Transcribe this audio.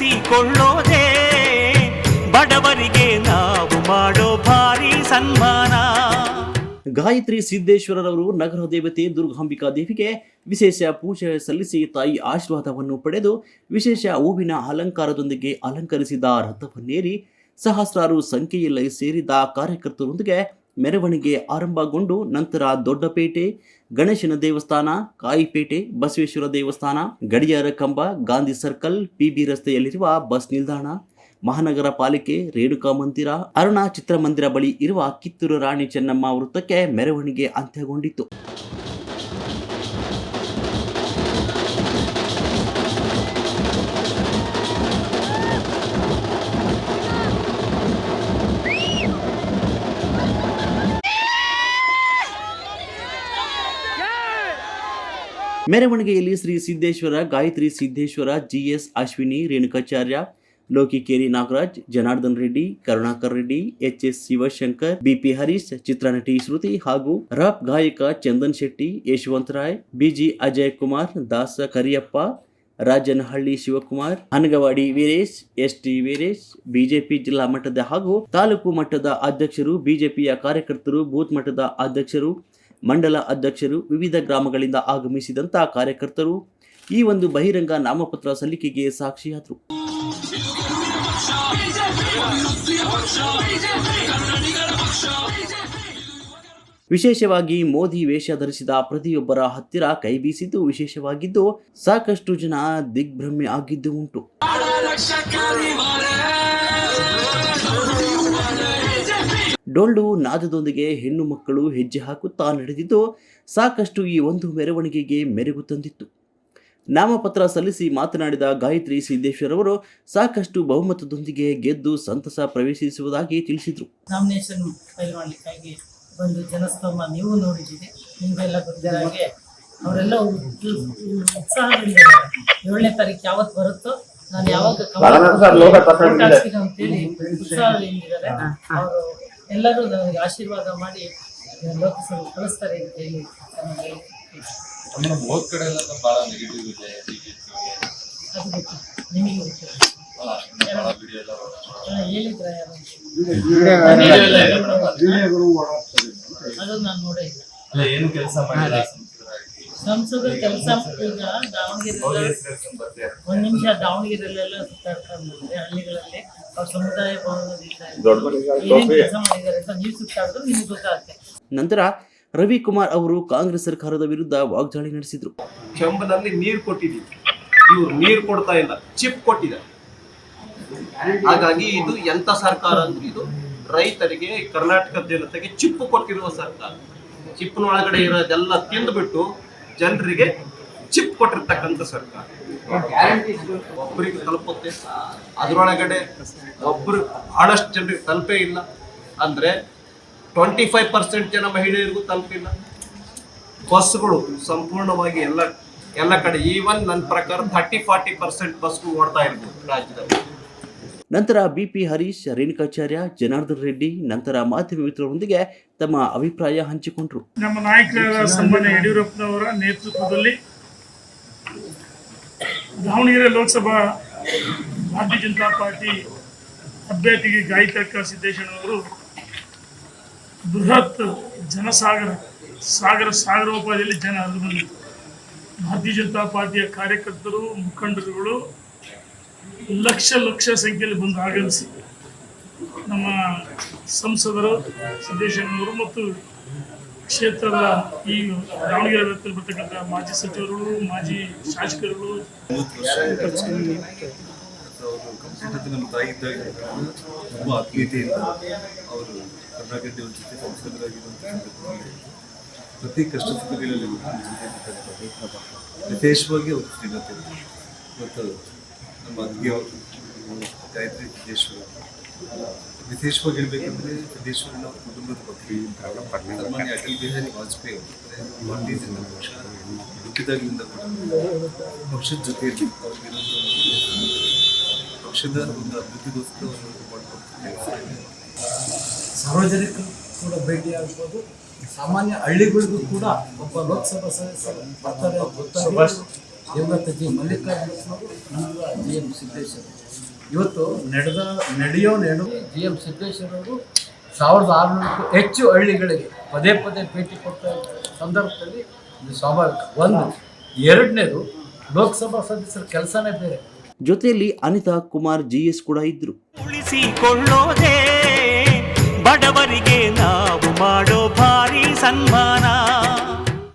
ಬಳಸಿಕೊಳ್ಳೋದೇ ಬಡವರಿಗೆ ನಾವು ಮಾಡೋ ಭಾರಿ ಸನ್ಮಾನ. ಗಾಯತ್ರಿ ಸಿದ್ದೇಶ್ವರರವರು ನಗರ ದೇವತೆ ದುರ್ಗಾಂಬಿಕಾ ದೇವಿಗೆ ವಿಶೇಷ ಪೂಜೆ ಸಲ್ಲಿಸಿ ತಾಯಿ ಆಶೀರ್ವಾದವನ್ನು ಪಡೆದು ವಿಶೇಷ ಹೂವಿನ ಅಲಂಕಾರದೊಂದಿಗೆ ಅಲಂಕರಿಸಿದ ರಥವನ್ನೇರಿ ಸಹಸ್ರಾರು ಸಂಖ್ಯೆಯಲ್ಲಿ ಸೇರಿದ ಕಾರ್ಯಕರ್ತರೊಂದಿಗೆ ಮೆರವಣಿಗೆ ಆರಂಭಗೊಂಡು ನಂತರ ದೊಡ್ಡಪೇಟೆ, ಗಣೇಶನ ದೇವಸ್ಥಾನ, ಕಾಯಿಪೇಟೆ, ಬಸವೇಶ್ವರ ದೇವಸ್ಥಾನ, ಗಡಿಯಾರ ಕಂಬ, ಗಾಂಧಿ ಸರ್ಕಲ್, ಪಿಬಿ ರಸ್ತೆಯಲ್ಲಿರುವ ಬಸ್ ನಿಲ್ದಾಣ, ಮಹಾನಗರ ಪಾಲಿಕೆ, ರೇಣುಕಾ ಮಂದಿರ ಅರುಣಾ ಚಿತ್ರಮಂದಿರ ಬಳಿ ಇರುವ ಕಿತ್ತೂರು ರಾಣಿ ಚೆನ್ನಮ್ಮ ವೃತ್ತಕ್ಕೆ ಮೆರವಣಿಗೆ ಅಂತ್ಯಗೊಂಡಿತು. ಮೆರವಣಿಗೆಯಲ್ಲಿ Shri Siddeshwara, Gayatri Siddeshwara, GS Ashwini, Renukacharya, Lokikere Nagaraj, Janardhan Reddy, Karunakar Reddy H S Shivashankar, BP Harish, ಚಿತ್ರನಟಿ Shruti ಹಾಗೂ ರಾಪ್ ಗಾಯಕ Chandan Shetty, Yashwant Rai, BG Ajay Kumar, Dasa Kariyappa, Rajanahalli Shivakumar, Hanagawadi Veeresh S T Veeresh, BJP ಜಿಲ್ಲಾ ಮಟ್ಟದ ಹಾಗೂ ತಾಲೂಕು ಮಟ್ಟದ ಅಧ್ಯಕ್ಷರು, ಬಿಜೆಪಿಯ ಕಾರ್ಯಕರ್ತರು, booth ಮಟ್ಟದ ಅಧ್ಯಕ್ಷರು ಮಂಡಲ ಅಧ್ಯಕ್ಷರು ವಿವಿಧ ಗ್ರಾಮಗಳಿಂದ ಆಗಮಿಸಿದಂತ ಕಾರ್ಯಕರ್ತರು ಈ ಒಂದು ಬಹಿರಂಗ ನಾಮಪತ್ರ ಸಲ್ಲಿಕೆಗೆ ಸಾಕ್ಷಿಯಾದರು. ವಿಶೇಷವಾಗಿ ಮೋದಿ ವೇಷ ಧರಿಸಿದ ಪ್ರತಿಯೊಬ್ಬರ ಹತ್ತಿರ ಕೈ ಬೀಸಿದ್ದು ವಿಶೇಷವಾಗಿದ್ದು ಸಾಕಷ್ಟು ಜನ ದಿಗ್ಭ್ರಮೆ ಆಗಿದ್ದು ಉಂಟು. ಡೊಳ್ಳು ನಾದದೊಂದಿಗೆ ಹೆಣ್ಣು ಮಕ್ಕಳು ಹೆಜ್ಜೆ ಹಾಕುತ್ತಾ ನಡೆದಿದ್ದು ಸಾಕಷ್ಟು ಈ ಒಂದು ಮೆರವಣಿಗೆಗೆ ಮೆರುಗು ತಂದಿತ್ತು. ನಾಮಪತ್ರ ಸಲ್ಲಿಸಿ ಮಾತನಾಡಿದ ಗಾಯತ್ರಿ ಸಿದ್ದೇಶ್ವರ್ ಅವರು ಸಾಕಷ್ಟು ಬಹುಮತದೊಂದಿಗೆ ಗೆದ್ದು ಸಂತಸ ಪ್ರವೇಶಿಸುವುದಾಗಿ ತಿಳಿಸಿದರು. ನಾಮಿನೇಷನ್ ಫೈಲ್ ಮಾಡಲಿಕ್ಕಾಗಿ ಒಂದು ಜನಸ್ತೋಮ ನೀವು ನೋಡಿದ್ದೀರಿ. ನಿಮಗೆಲ್ಲ ಗೊತ್ತಿರೋ ಹಾಗೆ ಅವರೆಲ್ಲ ಉತ್ಸಾಹದಿಂದ. ಏಳನೇ ತಾರೀಕು ಯಾವತ್ತು ಬರುತ್ತೋ ನಾನು ಯಾವಾಗ ಅಂತೇಳಿ ಉತ್ಸಾಹದಿಂದಿದ್ದಾರೆ ಅವರು ಎಲ್ಲರೂ ನನಗೆ ಆಶೀರ್ವಾದ ಮಾಡಿ ಲೋಕಸಭೆ ಕಳಿಸ್ತಾರೆ ಅಂತ ಹೇಳಿ ಆಮೇಲೆ ಕಡೆ ಎಲ್ಲ ಬಹಳ ನೆಗೆಟಿವ್ ಇದೆ ಬಿಜೆಪಿಗೆ ಅದು ಗೊತ್ತು. ನಿಮಗೆ ಹೇಳಿದ್ರ ಅದು ನಾನು ನೋಡೇ ಇಲ್ಲ. ಅಲ್ಲ ಏನು ಕೆಲಸ ಮಾಡಿಲ್ಲ. ಸಂಸದರು ಕೆಲಸ ಈಗ ದಾವಣಗೆರೆ. ಒಂದ್ ನಿಮಿಷ ದಾವಣಗೆರೆಯಲ್ಲೆಲ್ಲ ಸುತ್ತಾಡ್ಕೊಂಡು ಹಳ್ಳಿಗಳಲ್ಲಿ. ಅವ್ರ ಸಮುದಾಯ ಕೆಲಸ ಮಾಡಿದ್ದಾರೆ ಅಂತ ನೀವು ಸುತ್ತಾಡಿದ್ರು ನಿಮ್ಗೆ ಗೊತ್ತಾಗುತ್ತೆ. ನಂತರ ರವಿಕುಮಾರ್ ಅವರು ಕಾಂಗ್ರೆಸ್ ಸರ್ಕಾರದ ವಿರುದ್ಧ ವಾಗ್ದಾಳಿ ನಡೆಸಿದ್ರು. ಕೆಂಬನಲ್ಲಿ ನೀರು ಕೊಟ್ಟಿದ್ದೀವಿ. ಇವ್ರು ನೀರು ಕೊಡ್ತಾ ಇಲ್ಲ ಚಿಪ್ ಕೊಟ್ಟಿದ್ದಾರೆ. ಹಾಗಾಗಿ ಇದು ಎಂತ ಸರ್ಕಾರ ಅಂದ್ರೆ ಇದು ರೈತರಿಗೆ ಕರ್ನಾಟಕ ಜನತೆಗೆ ಚಿಪ್ಪು ಕೊಟ್ಟಿರುವ ಸರ್ಕಾರ. ಚಿಪ್ಪನೊಳಗಡೆ ಇರೋದೆಲ್ಲ ತಿಂದ್ಬಿಟ್ಟು ಜನರಿಗೆ ಚಿಪ್ ಕೊಟ್ಟಿರ್ತಕ್ಕಂಥ ಸರ್ಕಾರ. ಒಬ್ಬರಿಗೆ ತಲುಪುತ್ತೆ. ಅದರೊಳಗಡೆ ಒಬ್ರು ಬಹಳಷ್ಟು ಜನರಿಗೆ ತಲುಪೇ ಇಲ್ಲ. ಅಂದ್ರೆ ಟ್ವೆಂಟಿ ಫೈವ್ ಪರ್ಸೆಂಟ್ ಜನ ಮಹಿಳೆಯರಿಗೂ ತಲುಪಿಲ್ಲ ಬಸ್ಗಳು ಸಂಪೂರ್ಣವಾಗಿ ಎಲ್ಲ ಎಲ್ಲ ಕಡೆ ಈವನ್ ನನ್ನ ಪ್ರಕಾರ ಥರ್ಟಿ ಫಾರ್ಟಿ ಪರ್ಸೆಂಟ್ ಬಸ್ಗಳು ಓಡ್ತಾ ಇರ್ಬೋದು ರಾಜ್ಯದಲ್ಲಿ. ನಂತರ ಬಿಪಿ ಹರೀಶ್ ರೇಣುಕಾಚಾರ್ಯ ಜನಾರ್ದನ್ ರೆಡ್ಡಿ, ನಂತರ ಮಾಧ್ಯಮ ಮಿತ್ರರೊಂದಿಗೆ ತಮ್ಮ ಅಭಿಪ್ರಾಯ ಹಂಚಿಕೊಂಡರು. ನಮ್ಮ ನಾಯಕರಾದ ಸನ್ಮಾನ್ಯ ಯಡಿಯೂರಪ್ಪನವರ ನೇತೃತ್ವದಲ್ಲಿ ದಾವಣಗೆರೆ ಲೋಕಸಭಾ ಭಾರತೀಯ ಜನತಾ ಪಾರ್ಟಿ ಅಭ್ಯರ್ಥಿಗೆ ಗಾಯಕ ಸಿದ್ದೇಶ್ವರವರು ಬೃಹತ್ ಜನಸಾಗರ, ಸಾಗರ ಸಾಗರೋಪಾದಿಯಲ್ಲಿ ಜನ ಹರಿದು ಬಂದಿತ್ತು ಭಾರತೀಯ ಜನತಾ ಪಾರ್ಟಿಯ ಕಾರ್ಯಕರ್ತರು, ಮುಖಂಡರುಗಳು ಲಕ್ಷ ಲಕ್ಷ ಸಂಖ್ಯೆಯಲ್ಲಿ ಬಂದು ಆಗಮಿಸಿ ನಮ್ಮ ಸಂಸದರು ಸಿದ್ದೇಶ್ವರವರು ಮತ್ತು ಕ್ಷೇತ್ರದ ಈ ದಾವಣಗೆರೆ ವ್ಯಾಪ್ತಿಯಲ್ಲಿ ಬರ್ತಕ್ಕಂಥ ಮಾಜಿ ಸಚಿವರುಗಳು, ಮಾಜಿ ಶಾಸಕರುಗಳು. ನಮ್ಮ ತಾಯಿ ಇದ್ದಾಗ ತುಂಬ ಆತ್ಮೀಯತೆಯಿಂದ ಅವರು ಕರ್ನಾಟಕ ದೇವರ ಜೊತೆ ಸಂಸದರಾಗಿರುವಂಥ ಪ್ರತಿ ಕಷ್ಟ ಸುಖಗಳಲ್ಲಿ ಜೊತೆ ಅವರು ಶ್ರೀಮತಿ ಮತ್ತು ನಮ್ಮ ಅದ್ಗೆ ಅವರು ಗಾಯತ್ರಿ ಸಿದ್ದೇಶ್ವರ. ವಿಶೇಷವಾಗಿ ಹೇಳಬೇಕಂದ್ರೆ ಸಿದ್ದೇಶ್ವರನ ಅವ್ರ ಕುಟುಂಬದ ಬಗ್ಗೆ ಸನ್ಮಾನ್ಯ ಅಟಲ್ ಬಿಹಾರಿ ವಾಜಪೇಯಿ ಅವರು ಜನತಾ ಪಕ್ಷ ಹುಟ್ಟಿದಾಗಲಿಂದ ಕೂಡ ಪಕ್ಷದ ಜೊತೆಯಲ್ಲಿ ಪಕ್ಷದ ಒಂದು ಅಭಿವೃದ್ಧಿಗೋಸ್ಕರ ಅವರು ಮಾಡ್ಕೊಡ್ತಾರೆ ಸಾರ್ವಜನಿಕರು ಕೂಡ ಭೇಟಿಯಾಗ್ಬೋದು ಸಾಮಾನ್ಯ ಹಳ್ಳಿಗಳಿಗೂ ಕೂಡ ಒಬ್ಬ ಲೋಕಸಭಾ ಸದಸ್ಯರು ಬರ್ತಾರೆ. ದಿವಂಗತ ಜಿ ಮಲ್ಲಿಕಾರ್ಜುನ ನಮ್ಮ ಜಿ ಎಂ ಸಿದ್ದೇಶ್ವರ. ಇವತ್ತು ನಡೆದ ನಡೆಯೋ ನೆಡು ಜಿ ಎಂ ಸಿದ್ದೇಶ್ವರವರು ಸಾವಿರದ ಆರುನೂರಕ್ಕೂ ಹೆಚ್ಚು ಹಳ್ಳಿಗಳಿಗೆ ಪದೇ ಪದೇ ಭೇಟಿ ಕೊಟ್ಟ ಸಂದರ್ಭದಲ್ಲಿ ಇದು ಸ್ವಾಭಾವಿಕ. ಒಂದು ಎರಡನೇದು ಲೋಕಸಭಾ ಸದಸ್ಯರ ಕೆಲಸನೇ ಬೇರೆ. ಜೊತೆಯಲ್ಲಿ ಅನಿತಾ ಕುಮಾರ್ ಜಿ ಎಸ್ ಕೂಡ ಇದ್ರು. ಉಳಿಸಿಕೊಳ್ಳೋದೇ ಬಡವರಿಗೆ ನಾವು ಮಾಡೋ ಭಾರಿ ಸನ್ಮಾನ.